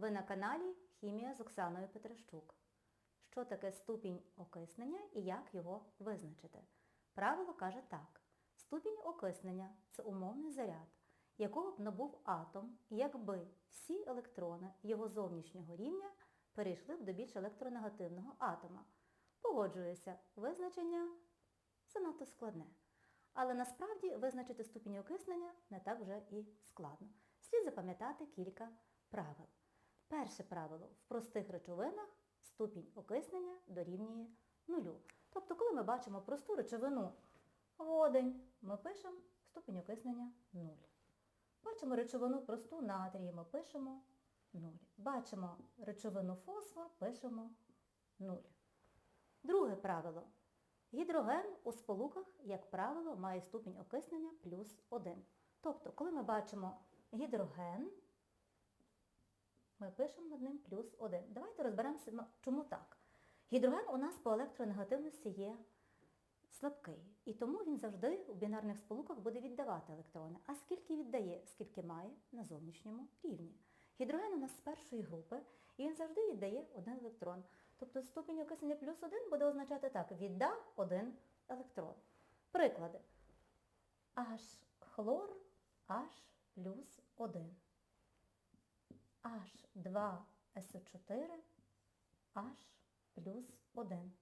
Ви на каналі Хімія з Оксаною Петрощук. Що таке ступінь окиснення і як його визначити? Правило каже так. Ступінь окиснення – це умовний заряд, якого б набув атом, якби всі електрони його зовнішнього рівня перейшли б до більш електронегативного атома. Погоджуюся, визначення занадто складне. Але насправді визначити ступінь окиснення не так вже і складно. Слід запам'ятати кілька правил. Перше правило. В простих речовинах ступінь окиснення дорівнює нулю. Тобто, коли ми бачимо просту речовину водень, ми пишемо ступінь окиснення 0. Бачимо речовину просту натрій, ми пишемо 0. Бачимо речовину фосфор, пишемо 0. Друге правило. Гідроген у сполуках, як правило, має ступінь окиснення плюс 1. Тобто, коли ми бачимо гідроген, ми пишемо над ним плюс 1. Давайте розберемося, чому так. Гідроген у нас по електронегативності є слабкий. І тому він завжди у бінарних сполуках буде віддавати електрони. А скільки віддає, скільки має на зовнішньому рівні. Гідроген у нас з першої групи, і він завжди віддає один електрон. Тобто ступінь окиснення плюс 1 буде означати так, віддав один електрон. Приклади. H хлор, H плюс 1. H2SO4, H плюс 1.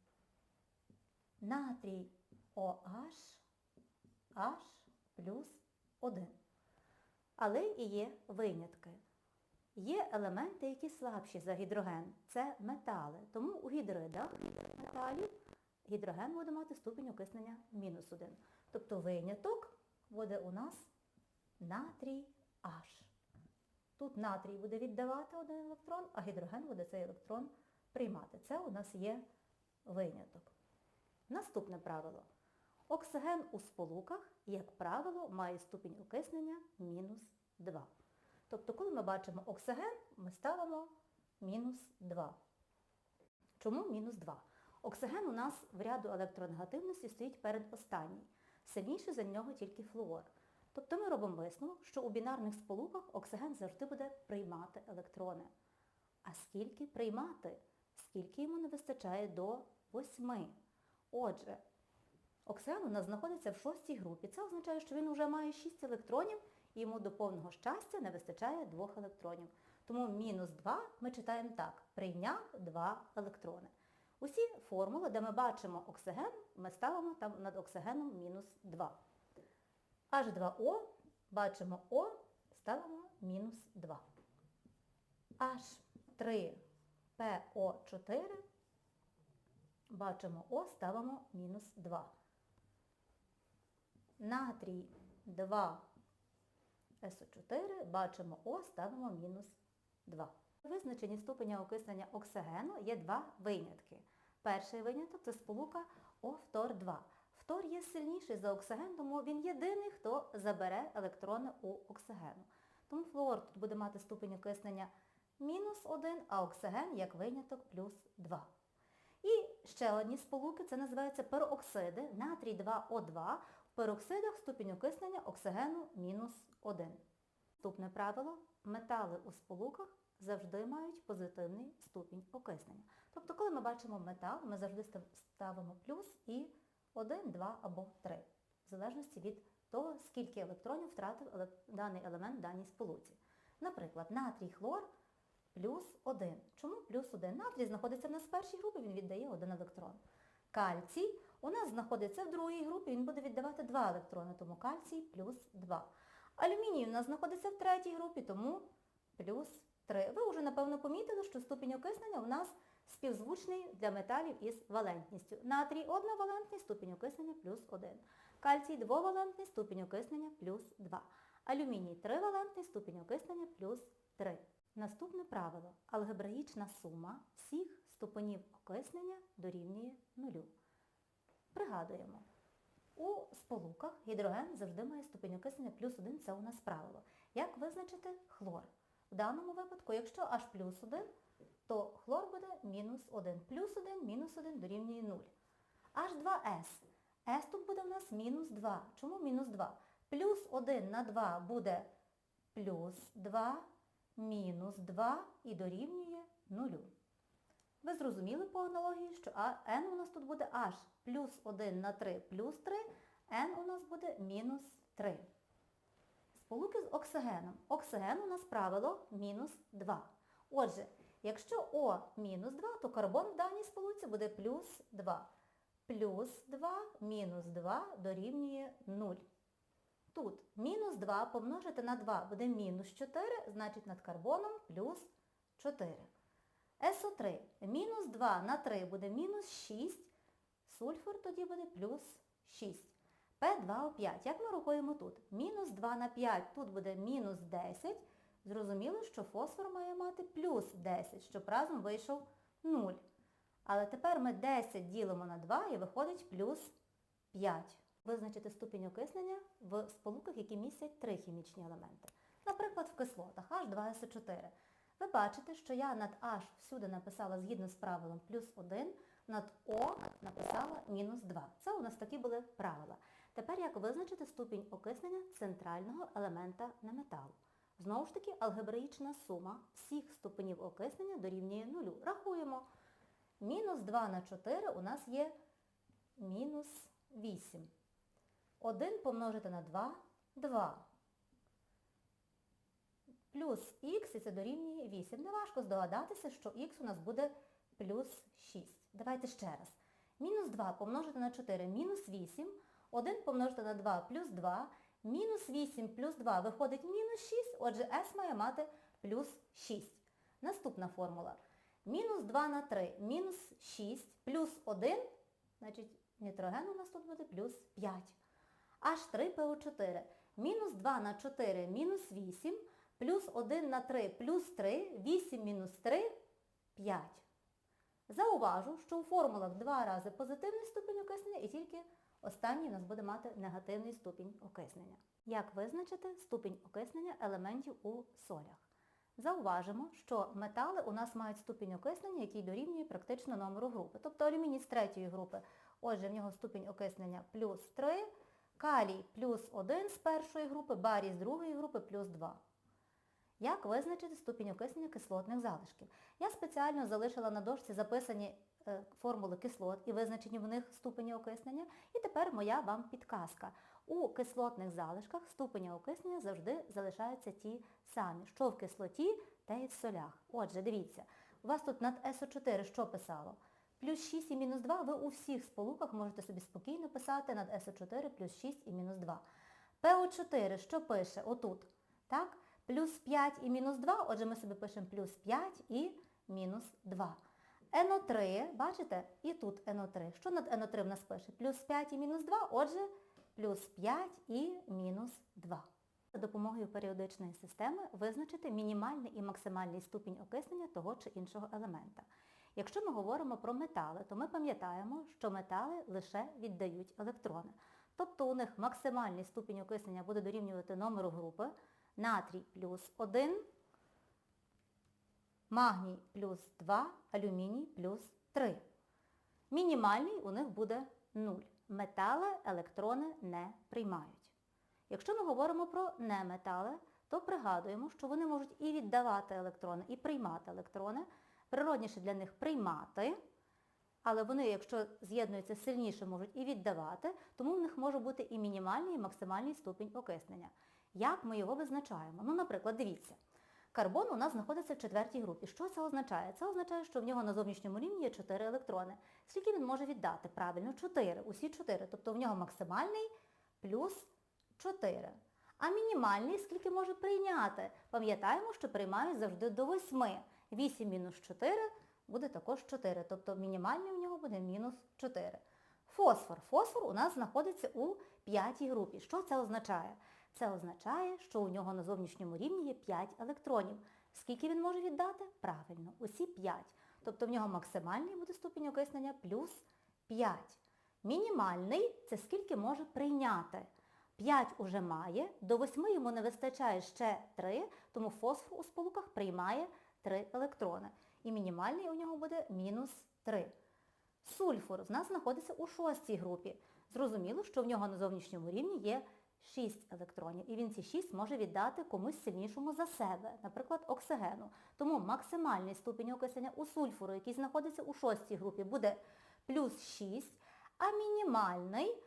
Натрій OH, H плюс 1. Але і є винятки. Є елементи, які слабші за гідроген. Це метали. Тому у гідридах металів гідроген буде мати ступінь окиснення мінус 1. Тобто виняток буде у нас натрій H. Тут натрій буде віддавати один електрон, а гідроген буде цей електрон приймати. Це у нас є виняток. Наступне правило. Оксиген у сполуках, як правило, має ступінь окиснення мінус 2. Тобто, коли ми бачимо оксиген, ми ставимо мінус 2. Чому мінус 2? Оксиген у нас в ряду електронегативності стоїть перед останній. Сильніший за нього тільки флуор. Тобто ми робимо висновок, що у бінарних сполуках оксиген завжди буде приймати електрони. А скільки приймати? Скільки йому не вистачає до 8. Отже, оксиген у нас знаходиться в шостій групі. Це означає, що він вже має 6 електронів і йому до повного щастя не вистачає 2 електронів. Тому мінус 2 ми читаємо так. Прийняв 2 електрони. Усі формули, де ми бачимо оксиген, ми ставимо там над оксигеном мінус 2. H2O, бачимо О, ставимо мінус 2. H3PO4, бачимо О, ставимо мінус 2. Натрій 2 СО4, бачимо О, ставимо мінус 2. У визначенні ступеня окиснення оксигену є два винятки. Перший виняток це сполука О2. Фтор є сильніший за оксиген, тому він єдиний, хто забере електрони у оксигену. Тому флуор тут буде мати ступень окиснення мінус 1, а оксиген як виняток плюс 2. І ще одні сполуки, це називаються пероксиди, натрій 2О2. В пероксидах ступінь окиснення оксигену мінус 1. Наступне правило. Метали у сполуках завжди мають позитивний ступінь окиснення. Тобто, коли ми бачимо метал, ми завжди ставимо плюс і 1, 2 або 3, в залежності від того, скільки електронів втратив даний елемент в даній сполуці. Наприклад, натрій хлор плюс 1. Чому плюс 1? Натрій знаходиться в нас в першій групі, він віддає 1 електрон. Кальцій у нас знаходиться в другій групі, він буде віддавати 2 електрони, тому кальцій плюс 2. Алюміній у нас знаходиться в третій групі, тому плюс 3. Ви вже, напевно, помітили, що ступінь окиснення у нас співзвучний для металів із валентністю. Натрій одновалентний, ступінь окиснення плюс 1. Кальцій двовалентний, ступінь окиснення плюс 2. Алюміній тривалентний, ступінь окиснення плюс 3. Наступне правило. Алгебраїчна сума всіх ступенів окиснення дорівнює нулю. Пригадуємо. У сполуках гідроген завжди має ступінь окиснення плюс 1, це у нас правило. Як визначити хлор? В даному випадку, якщо H плюс 1, то хлор буде мінус 1. Плюс 1, мінус 1 дорівнює 0. H2S. S тут буде у нас мінус 2. Чому мінус 2? Плюс 1 на 2 буде плюс 2. мінус 2 і дорівнює 0. Ви зрозуміли по аналогії, що n у нас тут буде аж плюс 1 на 3 плюс 3, n у нас буде мінус 3. Сполуки з оксигеном. Оксиген у нас правило мінус 2. Отже, якщо О мінус 2, то карбон в даній сполуці буде плюс 2. Плюс 2 мінус 2 дорівнює 0. Тут мінус 2 помножити на 2 буде мінус 4, значить над карбоном плюс 4. СО3 мінус 2 на 3 буде мінус 6, сульфур тоді буде плюс 6. П2О5. Як ми рахуємо тут? Мінус 2 на 5, тут буде мінус 10. Зрозуміло, що фосфор має мати плюс 10, щоб разом вийшов 0. Але тепер ми 10 ділимо на 2 і виходить плюс 5. Визначити ступінь окиснення в сполуках, які містять три хімічні елементи. Наприклад, в кислотах H2SO4. Ви бачите, що я над H всюди написала згідно з правилом плюс 1, над О написала мінус 2. Це у нас такі були правила. Тепер як визначити ступінь окиснення центрального елемента неметалу? Знову ж таки, алгебраїчна сума всіх ступенів окиснення дорівнює нулю. Рахуємо. Мінус 2 на 4 у нас є мінус 8. 1 помножити на 2 – 2. Плюс х, і це дорівнює 8. Неважко здогадатися, що х у нас буде плюс 6. Давайте ще раз. Мінус 2 помножити на 4 – мінус 8. 1 помножити на 2 – плюс 2. Мінус 8 плюс 2 виходить мінус 6, отже s має мати плюс 6. Наступна формула. Мінус 2 на 3 – мінус 6 плюс 1, значить нітроген у нас тут буде плюс 5. H3PO4. Мінус 2 на 4 мінус 8, плюс 1 на 3 плюс 3, 8 мінус 3 – 5. Зауважу, що у формулах два рази позитивний ступінь окиснення і тільки останній у нас буде мати негативний ступінь окиснення. Як визначити ступінь окиснення елементів у солях? Зауважимо, що метали у нас мають ступінь окиснення, який дорівнює практично номеру групи. Тобто алюміній з третьої групи, отже, в нього ступінь окиснення плюс 3, калій плюс 1 з першої групи, барій з другої групи плюс 2. Як визначити ступінь окиснення кислотних залишків? Я спеціально залишила на дошці записані формули кислот і визначені в них ступені окиснення. І тепер моя вам підказка. У кислотних залишках ступені окиснення завжди залишаються ті самі. Що в кислоті, те і в солях. Отже, дивіться, у вас тут над СО4 що писало? Плюс 6 і мінус 2 ви у всіх сполуках можете собі спокійно писати над СО4 плюс 6 і мінус 2. ПО4 що пише? Отут. Так? Плюс 5 і мінус 2, отже ми собі пишемо плюс 5 і мінус 2. НО3, бачите? І тут НО3. Що над НО3 в нас пише? Плюс 5 і мінус 2, отже, плюс 5 і мінус 2. За допомогою періодичної системи визначити мінімальний і максимальний ступінь окиснення того чи іншого елемента. Якщо ми говоримо про метали, то ми пам'ятаємо, що метали лише віддають електрони. Тобто у них максимальний ступінь окиснення буде дорівнювати номеру групи натрій плюс 1, магній плюс 2, алюміній плюс 3. Мінімальний у них буде 0. Метали електрони не приймають. Якщо ми говоримо про неметали, то пригадуємо, що вони можуть і віддавати електрони, і приймати електрони. Природніше для них приймати, але вони, якщо з'єднуються сильніше, можуть і віддавати, тому в них може бути і мінімальний, і максимальний ступінь окиснення. Як ми його визначаємо? Ну, наприклад, дивіться. Карбон у нас знаходиться в четвертій групі. Що це означає? Це означає, що в нього на зовнішньому рівні є 4 електрони. Скільки він може віддати? Правильно, 4. Усі 4. Тобто в нього максимальний плюс 4. А мінімальний скільки може прийняти? Пам'ятаємо, що приймають завжди до 8. 8 мінус 4 буде також 4. Тобто мінімальний у нього буде мінус 4. Фосфор. Фосфор у нас знаходиться у п'ятій групі. Що це означає? Це означає, що у нього на зовнішньому рівні є 5 електронів. Скільки він може віддати? Правильно, усі 5. Тобто в нього максимальний буде ступінь окиснення плюс 5. Мінімальний це скільки може прийняти. 5 уже має, до 8 йому не вистачає ще 3, тому фосфор у сполуках приймає 3 електрони. І мінімальний у нього буде мінус 3. Сульфур в нас знаходиться у шостій групі. Зрозуміло, що в нього на зовнішньому рівні є 6 електронів. І він ці 6 може віддати комусь сильнішому за себе, наприклад, оксигену. Тому максимальний ступінь окислення у сульфуру, який знаходиться у шостій групі, буде плюс 6, а мінімальний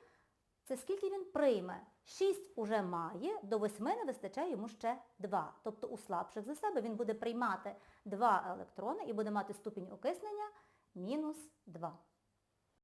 це скільки він прийме. 6 уже має, до 8 не вистачає йому ще 2. Тобто у слабших за себе він буде приймати 2 електрони і буде мати ступінь окиснення мінус 2.